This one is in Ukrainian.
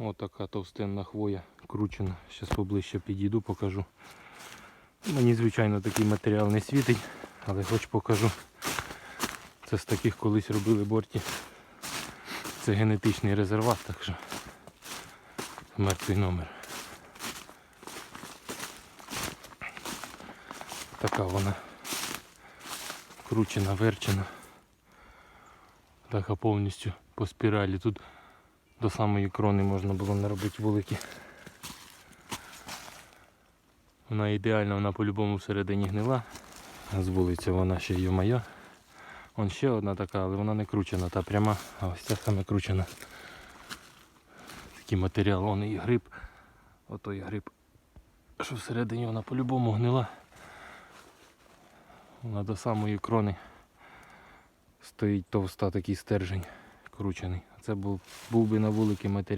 Ось така товстенна хвоя, кручена. Зараз поближче підійду, покажу. Мені, звичайно, такий матеріал не світить, але хоч покажу. Це з таких колись робили борті. Це генетичний резерват, так що мертвий номер. Така вона кручена, верчена. Така повністю по спіралі. Тут до самої крони можна було наробити вулики. Вона ідеальна, вона по-любому всередині гнила. З вулиці вона ще є моя. Вон ще одна така, але вона не кручена, та пряма, а ось ця саме кручена. Такий матеріал, вон і гриб. Отой гриб. Що всередині вона по-любому гнила. Вона до самої крони стоїть товста такий стержень кручений. Це був, був би на вулики матеріал.